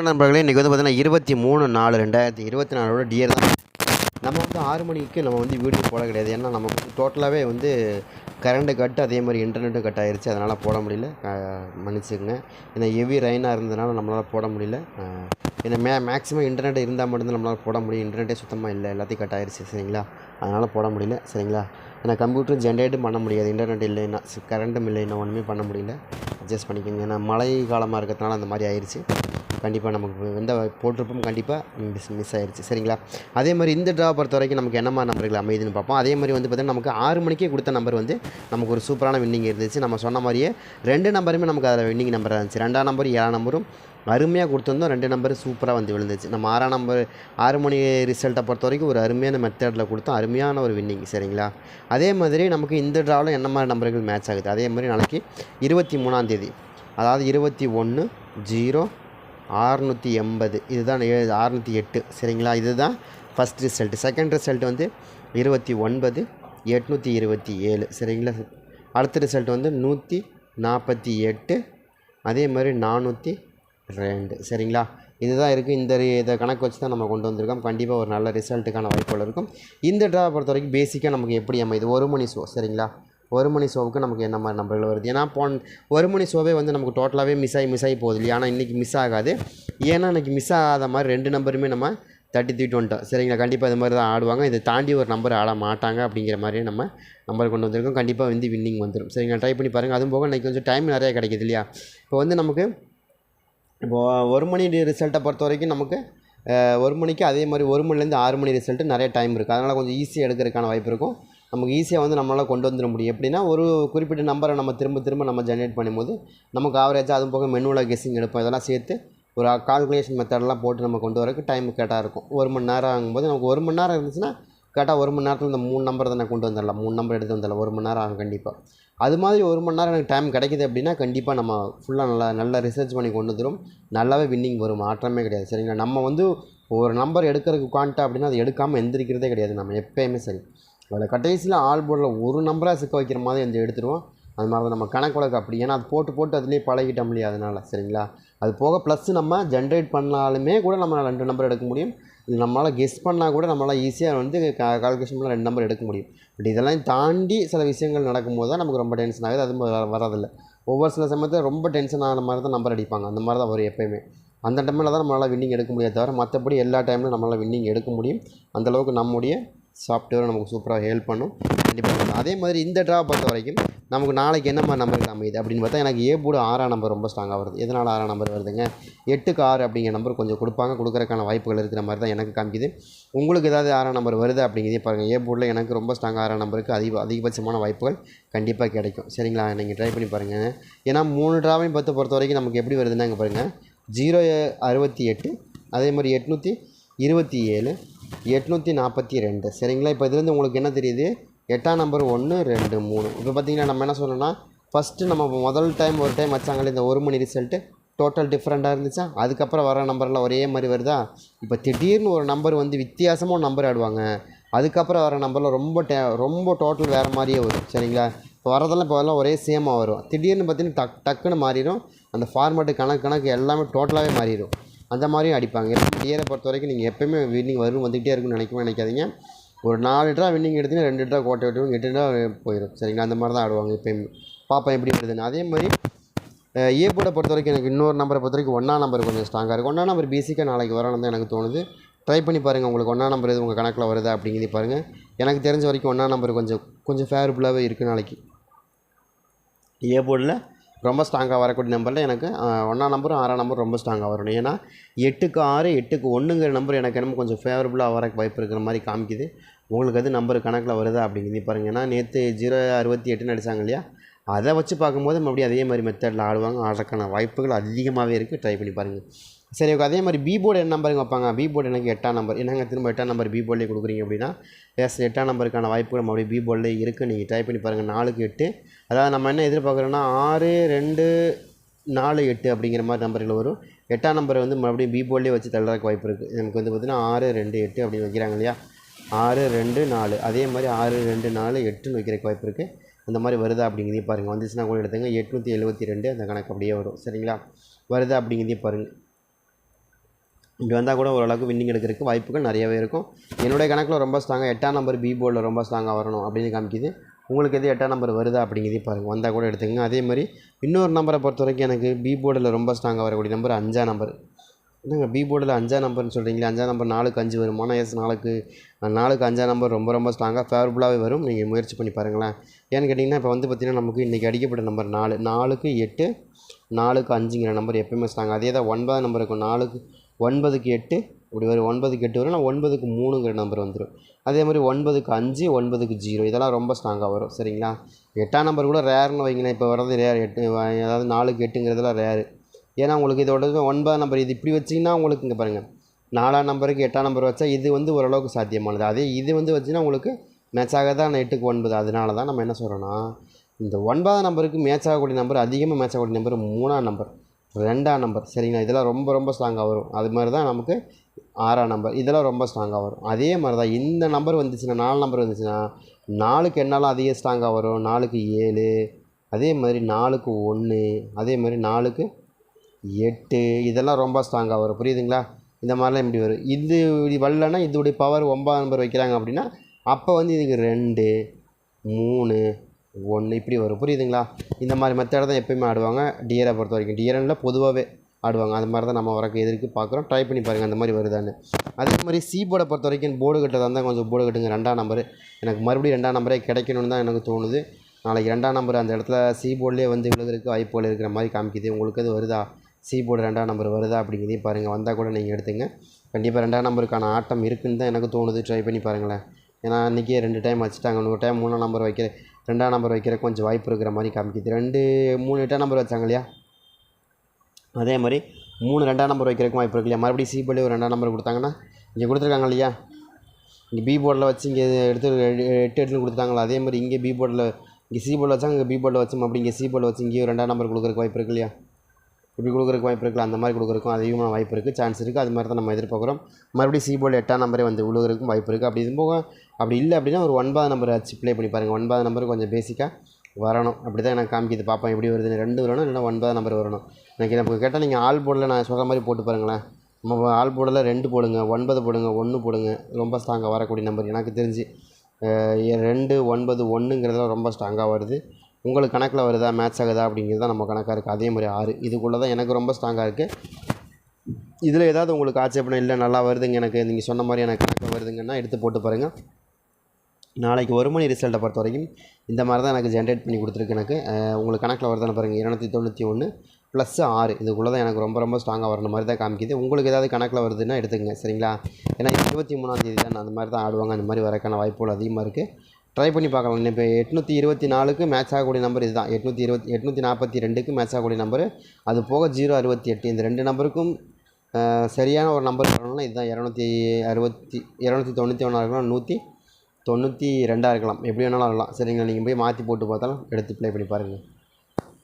நண்பர்களே இன்றைக்கி வந்து பார்த்திங்கன்னா இருபத்தி மூணு நாலு ரெண்டாயிரத்தி இருபத்தி நாலோட டியர் தான். நம்ம வந்து ஆறு மணிக்கு நம்ம வந்து வீடியோ போட கிடையாது. ஏன்னா நம்ம வந்து டோட்டலாகவே வந்து கரண்ட்டு கட் அதே மாதிரி இன்டர்நெட்டும் கட் ஆயிடுச்சு அதனால் போட முடியல. அஹ் மன்னிச்சுக்கங்க. ஏன்னா ஹெவி ரெயினாக இருந்ததுனால நம்மளால் போட முடியல. ஏன்னா மே மேக்ஸிமம் இன்டர்நெட் இருந்தால் மட்டும்தான் நம்மளால் போட முடியும். இன்டர்நெட்டே சுத்தமாக இல்லை. எல்லாத்தையும் கட் ஆயிருச்சு. சரிங்களா? அதனால் போட முடியல. சரிங்களா? ஏன்னா கம்ப்யூட்டர் ஜென்ரேட்டும் பண்ண முடியாது. இன்டர்நெட் இல்லைன்னா கரண்ட்டும் இல்லைன்னா ஒன்றுமே பண்ண முடியல. அட்ஜஸ்ட் பண்ணிக்கோங்க. ஏன்னா மழை காலமாக இருக்கிறதுனால அந்த மாதிரி ஆயிடுச்சு கண்டிப்பாக நமக்கு எந்த போட்டிருப்போம் கண்டிப்பாக மிஸ் மிஸ் ஆயிடுச்சு சரிங்களா? அதே மாதிரி இந்த ட்ரா பொறுத்த வரைக்கும் நமக்கு என்ன மாதிரி நம்பர்கள் அமையுதுன்னு பார்ப்போம். அதே மாதிரி வந்து பார்த்திங்கன்னா நமக்கு ஆறு மணிக்கே கொடுத்த நம்பர் வந்து நமக்கு ஒரு சூப்பரான வின்னிங் இருந்துச்சு. நம்ம சொன்ன மாதிரியே ரெண்டு நம்பருமே நமக்கு அதில் வின்னிங் நம்பராக இருந்துச்சு. ரெண்டாம் நம்பர் ஏழாம் நம்பரும் அருமையாக கொடுத்துருந்தோம். ரெண்டு நம்பர் சூப்பராக வந்து விழுந்துச்சு. நம்ம ஆறாம் நம்பர் ஆறு மணி ரிசல்ட்டை பொறுத்த வரைக்கும் ஒரு அருமையான மெத்தடில் கொடுத்தோம். அருமையான ஒரு வின்னிங் சரிங்களா? அதே மாதிரி நமக்கு இந்த ட்ராவில் என்ன மாதிரி நம்பர்கள் மேட்ச் ஆகுது? அதே மாதிரி நாளைக்கு இருபத்தி மூணாம் தேதி அதாவது இருபத்தி ஒன்று ஜீரோ ஆறுநூற்றி எண்பது. இதுதான் ஏ ஆறுநூற்றி எட்டு. சரிங்களா? இதுதான் ஃபஸ்ட் ரிசல்ட் செகண்ட் ரிசல்ட் வந்து இருபத்தி ஒன்பது எட்நூற்றி இருபத்தி ஏழு. சரிங்களா? அடுத்த ரிசல்ட் வந்து நூற்றி நாற்பத்தி எட்டு அதே மாதிரி நானூற்றி ரெண்டு. சரிங்களா? இதுதான் இருக்குது இந்த இதை கணக்கு வச்சு தான் நம்ம கொண்டு வந்திருக்கோம். கண்டிப்பாக ஒரு நல்ல ரிசல்ட்டுக்கான வாய்ப்புகள் இருக்கும். இந்த ட்ரா பொறுத்த வரைக்கும் பேசிக்காக நமக்கு எப்படி அமைது ஒரு மணி ஷோ சரிங்களா? ஒரு மணி ஷோவுக்கு நமக்கு என்ன மாதிரி நம்பர்கள் வருது? ஏன்னா போன் ஒரு மணி ஷோவே வந்து நமக்கு டோட்டலாகவே மிஸ் ஆகி மிஸ் ஆகி போகுது இல்லையா? ஆனால் இன்றைக்கி மிஸ் ஆகாது. ஏன்னா இன்றைக்கி மிஸ் ஆகாத மாதிரி ரெண்டு நம்பருமே நம்ம தட்டி தூக்கிட்டு வந்துட்டோம் சரிங்களா? கண்டிப்பாக இது மாதிரி தான் ஆடுவாங்க. இதை தாண்டி ஒரு நம்பர் ஆட மாட்டாங்க அப்படிங்கிற மாதிரியே நம்ம நம்பர் கொண்டு வந்திருக்கோம். கண்டிப்பாக வந்து வின்னிங் வந்துடும் சரிங்களா? ட்ரை பண்ணி பாருங்கள் அதுவும் போக இன்றைக்கி கொஞ்சம் டைம் நிறையா கிடைக்குது இல்லையா? இப்போ வந்து நமக்கு இப்போது ஒரு மணி ரிசல்ட்டை பொறுத்த வரைக்கும் நமக்கு ஒரு மணிக்கு அதே மாதிரி ஒரு மணிலேருந்து ஆறு மணி ரிசல்ட்டு நிறைய டைம் இருக்குது அதனால் கொஞ்சம் ஈஸியாக எடுக்கிறதுக்கான வாய்ப்பு இருக்கும். நமக்கு ஈஸியாக வந்து நம்மளால் கொண்டு வந்துட முடியும். எப்படின்னா ஒரு குறிப்பிட்ட நம்பரை நம்ம திரும்ப திரும்ப நம்ம ஜென்ரேட் பண்ணும்போது நமக்கு ஆவரேஜாக அதுவும் போக மெனுவில் கெஸ்ஸிங் எடுப்போம். இதெல்லாம் சேர்த்து ஒரு கால்குலேஷன் மெத்தடெலாம் போட்டு நம்ம கொண்டு வரக்கு டைம் கேட்டாக இருக்கும். ஒரு மணி நேரம் ஆகும்போது நமக்கு ஒரு மணி நேரம் இருந்துச்சுன்னா கரெக்டாக ஒரு மணி நேரத்தில் இந்த மூணு நம்பர் தானே கொண்டு வந்துடலாம். மூணு நம்பர் எடுத்து வந்துடலாம். ஒரு மணி நேரம் ஆகும் கண்டிப்பாக அது மாதிரி ஒரு மணி நேரம் எனக்கு டைம் கிடைக்குது அப்படின்னா கண்டிப்பாக நம்ம ஃபுல்லாக நல்லா நல்லா ரிசர்ச் பண்ணி கொண்டு வந்துடும் நல்லாவே வின்னிங் வரும். மாற்றமே கிடையாது. சரிங்களா? நம்ம வந்து ஒரு நம்பர் எடுக்கிறதுக்கு உட்காந்துட்டா அப்படின்னா அது எடுக்காமல் எந்திரிக்கிறதே கிடையாது. நம்ம எப்போயுமே சரி. அதில் கடைசியில் ஆல் போர்டில் ஒரு நம்பராக சிக்க வைக்கிற மாதிரி அந்த எடுத்துருவோம் அது மாதிரி தான் நம்ம கணக்கு வழக்கு அப்படி. ஏன்னா அது போட்டு போட்டு அதுலேயே பழகிட்டோம் இல்லையா அதனால். சரிங்களா? அது போக ப்ளஸ் நம்ம ஜென்ரேட் பண்ணாலுமே கூட நம்ம ரெண்டு நம்பர் எடுக்க முடியும். இது நம்மளால் கெஸ் பண்ணால் கூட நம்மளால் ஈஸியாக வந்து கால்குலேஷன் பண்ண ரெண்டு நம்பர் எடுக்க முடியும். பட் இதெல்லாம் தாண்டி சில விஷயங்கள் நடக்கும்போது தான் நமக்கு ரொம்ப டென்ஷன் ஆகுது. அது வரதில்லை ஒவ்வொரு சில சமயத்தில் ரொம்ப டென்ஷன் ஆன மாதிரி தான் நம்பர் அடிப்பாங்க. அந்த மாதிரி தான் வரும் எப்போயுமே. அந்த டைமில் தான் நம்மளால் வின்னிங் எடுக்க முடியாது தவிர மற்றபடி எல்லா டைம்லையும் நம்மளால் வின்னிங் எடுக்க முடியும். அந்தளவுக்கு நம்முடைய சாஃப்ட்வேரும் நமக்கு சூப்பராக ஹெல்ப் பண்ணும். கண்டிப்பாக அதே மாதிரி இந்த ட்ரா பொறுத்த வரைக்கும் நமக்கு நாளைக்கு என்ன மாதிரி அமையுது அப்படின்னு பார்த்தா எனக்கு ஏ போர்டு ஆறாம் நம்பர் ரொம்ப ஸ்ட்ராங்காக வருது. எதனால் ஆறாம் நம்பர் வருதுங்க? எட்டுக்கு ஆறு அப்படிங்கிற நம்பர் கொஞ்சம் கொடுப்பாங்க. கொடுக்குறக்கான வாய்ப்புகள் இருக்கிற மாதிரி தான் எனக்கு காமிக்குது. உங்களுக்கு ஏதாவது ஆறாம் நம்பர் வருது அப்படிங்கிறதே பாருங்கள் ஏ போர்டில் எனக்கு ரொம்ப ஸ்ட்ராங்காக ஆறாம் நம்பருக்கு அதிக அதிகபட்சமான வாய்ப்புகள் கண்டிப்பாக கிடைக்கும். சரிங்களா? நீங்கள் ட்ரை பண்ணி பாருங்கள் ஏன்னா மூணு ட்ராவையும் பத்து பொறுத்த வரைக்கும் நமக்கு எப்படி வருதுன்னா பாருங்கள் ஜீரோ அறுபத்தி எட்டு அதே மாதிரி எட்நூற்றி இருபத்தி ஏழு எட்நூற்றி நாற்பத்தி ரெண்டு. சரிங்களா? இப்போ இதுலேருந்து உங்களுக்கு என்ன தெரியுது? எட்டாம் நம்பர் ஒன்று ரெண்டு மூணு. இப்போ பார்த்தீங்கன்னா நம்ம என்ன சொல்லணும்னா ஃபஸ்ட்டு நம்ம முதல் டைம் ஒரு டைம் வச்சாங்களே இந்த ஒரு மணி ரிசல்ட்டு டோட்டல் டிஃப்ரெண்ட்டாக இருந்துச்சா? அதுக்கப்புறம் வர நம்பர்லாம் ஒரே மாதிரி வருதா? இப்போ திடீர்னு ஒரு நம்பர் வந்து வித்தியாசமாக ஒரு நம்பர் ஆடுவாங்க. அதுக்கப்புறம் வர நம்பரில் ரொம்ப டே ரொம்ப டோட்டல் வேறு மாதிரியே வரும். சரிங்களா? இப்போ வரதெல்லாம் இப்போ எல்லாம் ஒரே சேமாக வரும். திடீர்னு பார்த்தீங்கன்னா டக் டக்குன்னு மாறிடும். அந்த ஃபார்மேட்டு கணக்கு கணக்கு எல்லாமே டோட்டலாகவே மாறிடும். அந்த மாதிரியும் அடிப்பாங்க. இயரை பொறுத்த வரைக்கும் நீங்கள் எப்போயுமே வின்னிங் வரும் வந்துக்கிட்டே இருக்குன்னு நினைக்கவே நினைக்காதீங்க. ஒரு நாலு ட்ரா வின்னிங் எடுத்தீங்கன்னா ரெண்டு ட்ரா கோட்டை விட்டுருவோம் எட்டு ட்ரா போயிடும் சரிங்களா? அந்த மாதிரி தான் ஆடுவாங்க எப்போயுமே. பார்ப்பேன் எப்படி வருதுன்னு. அதே மாதிரி ஏ போர்டை பொறுத்த வரைக்கும் எனக்கு இன்னொரு நம்பரை பொறுத்த வரைக்கும் ஒன்றா நம்பர் கொஞ்சம் ஸ்ட்ராங்காக இருக்கும். ஒன்றா நம்பர் பேசிக்காக நாளைக்கு வரணும் தான் எனக்கு தோணுது. ட்ரை பண்ணி பாருங்கள் உங்களுக்கு ஒன்றா நம்பர் எது உங்கள் கணக்கில் வருதா அப்படிங்கிறத பாருங்கள் எனக்கு தெரிஞ்ச வரைக்கும் ஒன்றா நம்பர் கொஞ்சம் கொஞ்சம் ஃபேவரபுளாகவே இருக்குது நாளைக்கு. ஏ போர்டில் ரொம்ப ஸ்ட்ராங்காக வரக்கூடிய நம்பரில் எனக்கு. ஒன்றாம் நம்பரும் ஆறாம் நம்பரும் ரொம்ப ஸ்ட்ராங்காக வரணும். ஏன்னா எட்டுக்கு ஆறு எட்டுக்கு ஒன்றுங்கிற நம்பர் எனக்கு என்னமோ கொஞ்சம் ஃபேவரபுளாக வர வாய்ப்பு இருக்கிற மாதிரி காமிக்குது. உங்களுக்கு அது நம்பர் கணக்கில் வருதா அப்படிங்கிறது பாருங்க. ஏன்னா நேற்று ஜீரோ அறுபத்தி எட்டுன்னு அடிச்சாங்க இல்லையா? அதை வச்சு பார்க்கும்போது மறுபடியும் அதே மாதிரி மெத்தடில் ஆடுவாங்க. ஆடுறதுக்கான வாய்ப்புகள் அதிகமாகவே இருக்குது ட்ரை பண்ணி பாருங்கள் சரி ஓகே அதே மாதிரி பி போர்டு என்ன நம்பருங்க வைப்பாங்க? பி போர்டு எனக்கு எட்டாம் நம்பர் என்னங்க திரும்ப எட்டாம் நம்பர் பி போர்ட்லேயே கொடுக்குறீங்க அப்படின்னா எஸ் எட்டாம் நம்பருக்கான வாய்ப்புகள் மறுபடியும் பி போர்ட்லேயே இருக்குது நீங்கள் ட்ரை பண்ணி பாருங்கள் நாலுக்கு எட்டு. அதாவது நம்ம என்ன எதிர்பார்க்குறோன்னா ஆறு ரெண்டு நாலு எட்டு அப்படிங்கிற மாதிரி நம்பர்கள் வரும். எட்டாம் நம்பரை வந்து மறுபடியும் பி போர்டிலே வச்சு தள்ளுறதுக்கு வாய்ப்பு இருக்குது நமக்கு வந்து பார்த்திங்கன்னா ஆறு ரெண்டு எட்டு அப்படின்னு வைக்கிறாங்க இல்லையா? ஆறு ரெண்டு நாலு. அதே மாதிரி ஆறு ரெண்டு நாலு எட்டுன்னு வைக்கிறதுக்கு வாய்ப்பு இருக்குது அந்த மாதிரி வருதா அப்படிங்கிறதையும் பாருங்கள் வந்துச்சுன்னா கூட எடுத்துங்க எட்நூற்றி எழுபத்தி ரெண்டு அந்த கணக்கு அப்படியே வரும். சரிங்களா? வருதா அப்படிங்கிறதையும் பாருங்கள் இப்படி வந்தால் கூட ஓரளவுக்கு வின்னிங் எடுக்கிறதுக்கு வாய்ப்புகள் நிறையவே இருக்கும். என்னுடைய கணக்கில் ரொம்ப ஸ்ட்ராங்காக எட்டாம் நம்பர் பி போர்டில் ரொம்ப ஸ்ட்ராங்காக வரணும் அப்படின்னு காமிக்குது. உங்களுக்கு எது எட்டாம் நம்பர் வருதா அப்படிங்கிறதே பாருங்கள் வந்தால் கூட எடுத்துக்கங்க. அதே மாதிரி இன்னொரு நம்பரை பொறுத்த வரைக்கும் எனக்கு பி போர்டில் ரொம்ப ஸ்ட்ராங்காக வரக்கூடிய நம்பர் அஞ்சாம் நம்பர் என்னங்க பி போர்டில் அஞ்சாம் நம்பர்னு சொல்கிறீங்களே அஞ்சாம் நம்பர் நாலுக்கு அஞ்சு வரும். எஸ் நாளுக்கு நாளுக்கு அஞ்சாம் நம்பர் ரொம்ப ரொம்ப ஸ்ட்ராங்காக ஃபேவரபுளாகவே வரும். நீங்கள் முயற்சி பண்ணி பாருங்களேன். ஏன்னு கேட்டிங்கன்னா இப்போ வந்து பார்த்திங்கன்னா நமக்கு இன்றைக்கி அடிக்கப்பட்ட நம்பர் நாலு நாலுக்கு எட்டு நாலுக்கு அஞ்சுங்கிற நம்பர் எப்பயுமே ஸ்ட்ராங் அதே தான் ஒன்பதாம் நம்பர் இருக்கும். நாலுக்கு ஒன்பதுக்கு எட்டு இப்படி வரும். ஒன்பதுக்கு எட்டு வரும் நான் ஒன்பதுக்கு மூணுங்கிற நம்பர் வந்துடும் அதே மாதிரி ஒன்பதுக்கு அஞ்சு ஒன்பதுக்கு ஜீரோ இதெல்லாம் ரொம்ப ஸ்ட்ராங்காக வரும். சரிங்களா? எட்டாம் நம்பர் கூட ரேர்னு வைங்களேன். இப்போ வர்றது ரேர் எட்டு அதாவது நாலுக்கு எட்டுங்கிறதுலாம் ரேரு ஏன்னா உங்களுக்கு இதோட ஒன்பதாம் நம்பர் இது இப்படி வச்சிங்கன்னா உங்களுக்கு இங்கே பாருங்கள் நாலாம் நம்பருக்கு எட்டாம் நம்பர் வச்சா இது வந்து ஓரளவுக்கு சாத்தியமானது. அதே இது வந்து வச்சுன்னா உங்களுக்கு மேட்ச் ஆகாதான் எட்டுக்கு ஒன்பது. அதனால தான் நம்ம என்ன சொல்கிறோன்னா இந்த ஒன்பதாம் நம்பருக்கு மேட்ச் ஆகக்கூடிய நம்பர் அதிகமாக மேட்ச் ஆகக்கூடிய நம்பர் மூணாம் நம்பர் ரெண்டாம் நம்பர். சரிங்களா? இதெல்லாம் ரொம்ப ரொம்ப ஸ்ட்ராங்காக வரும். அது மாதிரி தான் நமக்கு ஆறாம் நம்பர். இதெல்லாம் ரொம்ப ஸ்ட்ராங்காக வரும். அதே மாதிரி தான் இந்த நம்பர் வந்துச்சுன்னா நாலு நம்பர் வந்துச்சுன்னா நாலுக்கு என்னாலும் அதிக ஸ்ட்ராங்காக வரும்? நாலுக்கு ஏழு. அதே மாதிரி நாலுக்கு ஒன்று அதே மாதிரி நாலுக்கு எட்டு. இதெல்லாம் ரொம்ப ஸ்ட்ராங்காக வரும். புரியுதுங்களா? இந்த மாதிரிலாம் இப்படி வரும். இது இப்படி வரலன்னா இதோடைய பவர் ஒன்பதாம் நம்பர் வைக்கிறாங்க அப்படின்னா அப்போ வந்து இதுக்கு ரெண்டு மூணு ஒன்று இப்படி வரும். புரியுதுங்களா? இந்த மாதிரி மெத்தடை தான் எப்பயுமே ஆடுவாங்க. டியரை பொறுத்த வரைக்கும். டியரனில் பொதுவாகவே ஆடுவாங்க. அது மாதிரி தான் நம்ம வரக்கு எதிர்க்கு பார்க்குறோம். ட்ரை பண்ணி பாருங்கள் அந்த மாதிரி வருதான்னு. அதே மாதிரி சி போர்டை பொறுத்த வரைக்கும் போர்டு கட்டுறதா இருந்தால் கொஞ்சம் போர்டு கட்டுங்க. ரெண்டாம் நம்பர் எனக்கு மறுபடியும் ரெண்டாம் நம்பரே கிடைக்கணும்னு தான் எனக்கு தோணுது. நாளைக்கு ரெண்டாம் நம்பர் அந்த இடத்துல சி போர்ட்லேயே வந்து விழுகிறதுக்கு வாய்ப்புகள் இருக்கிற மாதிரி காமிக்குது. உங்களுக்கு அது வருதா? சி போர்டு ரெண்டாம் நம்பர் வருதா அப்படிங்கிறதையும் பாருங்கள் வந்தால் கூட நீங்கள் எடுத்துங்க. கண்டிப்பாக ரெண்டாம் நம்பருக்கான ஆட்டம் இருக்குன்னு தான் எனக்கு தோணுது. ட்ரை பண்ணி பாருங்களேன். ஏன்னா அன்றைக்கே ரெண்டு டைம் வச்சுட்டாங்க இன்னொரு டைம் மூணாம் நம்பர் வைக்கிற ரெண்டாம் நம்பர் வைக்கிற கொஞ்சம் வாய்ப்பு இருக்கிற மாதிரி காமிக்குது. ரெண்டு மூணு எட்டாம் நம்பர் வச்சாங்க இல்லையா? அதே மாதிரி மூணு ரெண்டாம் நம்பர் வைக்கிறக்கும் வாய்ப்பு இருக்கு இல்லையா? மறுபடியும் சி போர்டில் ஒரு ரெண்டாம் நம்பர் கொடுத்தாங்கன்னா இங்கே கொடுத்துருக்காங்க இல்லையா? இங்கே பி போர்டில் வச்சு இங்கே எடுத்து எட்டு எடுத்துன்னு கொடுத்தாங்களா அதே மாதிரி இங்கே பி போர்டில் இங்கே சி போர்டில் வச்சாங்க இங்கே பி போர்டில் வச்சோம் அப்படி இங்கே சி போர்டில் வச்சு இங்கேயும் ரெண்டாம் நம்பர் கொடுக்குறக்கு வாய்ப்பு இருக்கு இல்லையா? இப்படி கொடுக்குறக்கு வாய்ப்பு இருக்குல்ல அந்த மாதிரி கொடுக்குறக்கும் அதிகமான வாய்ப்பு இருக்குது சான்ஸ் இருக்குது அது மாதிரி தான் நம்ம எதிர்பார்க்குறோம். மறுபடியும் சீபோர்டு எட்டாம் நம்பரே வந்து விழுகிறதுக்கும் வாய்ப்பு இருக்குது அப்படி இது போக அப்படி இல்லை அப்படின்னா ஒரு ஒன்பதாம் நம்பர் வச்சு ப்ளே பண்ணி பாருங்கள் ஒன்பது நம்பர் கொஞ்சம் பேசிக்காக வரணும். அப்படி தான் எனக்கு காமிக்கிது. பார்ப்பேன் எப்படி வருதுன்னு. ரெண்டு வரணும் இல்லைனா ஒன்பதாம் நம்பர் வரணும். எனக்கு நமக்கு கேட்டால் நீங்கள் ஆள் போர்டில் நான் சொல்கிற மாதிரி போட்டு பாருங்களேன். நம்ம ஆள் போர்டில் ரெண்டு போடுங்க ஒன்பது போடுங்க ஒன்று போடுங்க. ரொம்ப ஸ்ட்ராங்காக வரக்கூடிய நம்பர் எனக்கு தெரிஞ்சு ரெண்டு ஒன்பது ஒன்றுங்கிறதுலாம் ரொம்ப ஸ்ட்ராங்காக வருது. உங்களுக்கு கணக்கில் வருதா மேட்ச் ஆகுதா அப்படிங்கிறது தான் நம்ம கணக்காக இருக்குது. அதே மாதிரி ஆறு. இதுக்குள்ளே தான் எனக்கு ரொம்ப ஸ்ட்ராங்காக இருக்குது இதில் ஏதாவது உங்களுக்கு ஆட்சேபணம் இல்லை நல்லா வருதுங்க எனக்கு நீங்கள் சொன்ன மாதிரி எனக்கு கணக்கு வருதுங்கன்னா எடுத்து போட்டு பாருங்கள் நாளைக்கு ஒரு மணி ரிசல்ட்டை பொறுத்த வரைக்கும் இந்த மாதிரி தான் எனக்கு ஜென்ரேட் பண்ணி கொடுத்துருக்கு எனக்கு. உங்களுக்கு கணக்கில் வருதுன்னு பாருங்கள் இரநூத்தி தொண்ணூற்றி ஒன்று ப்ளஸ் ஆறு. இதுக்குள்ளே தான் எனக்கு ரொம்ப ரொம்ப ஸ்ட்ராங்காக வரணும். மாதிரி தான் காமிக்குது. உங்களுக்கு ஏதாவது கணக்கில் வருதுன்னா எடுத்துக்கங்க. சரிங்களா? ஏன்னா இருபத்தி மூணாந்தேதி தான் அந்த மாதிரி தான் ஆடுவாங்க. அந்த மாதிரி வரக்கான வாய்ப்புகள் அதிகமாக இருக்குது ட்ரை பண்ணி பார்க்கலாம். இப்போ எட்நூற்றி இருபத்தி நாலுக்கு மேட்ச் ஆகக்கூடிய நம்பர் இதுதான். எட்நூற்றி இருபத்தி எட்நூற்றி நாற்பத்தி ரெண்டுக்கு மேட்ச் ஆகக்கூடிய நம்பர் அது போக ஜீரோ அறுபத்தி எட்டு. இந்த ரெண்டு நம்பருக்கும் சரியான ஒரு நம்பர் வரணும்னா இதுதான். இரநூத்தி அறுபத்தி இரநூத்தி தொண்ணூற்றி ஒன்றா இருக்கலாம். நூற்றி தொண்ணூற்றி ரெண்டாக இருக்கலாம். எப்படி வேணாலும் இருக்கலாம் சரிங்களா? நீங்கள் போய் மாற்றி போட்டு பார்த்தாலும் எடுத்து ப்ளே பண்ணி பாருங்கள்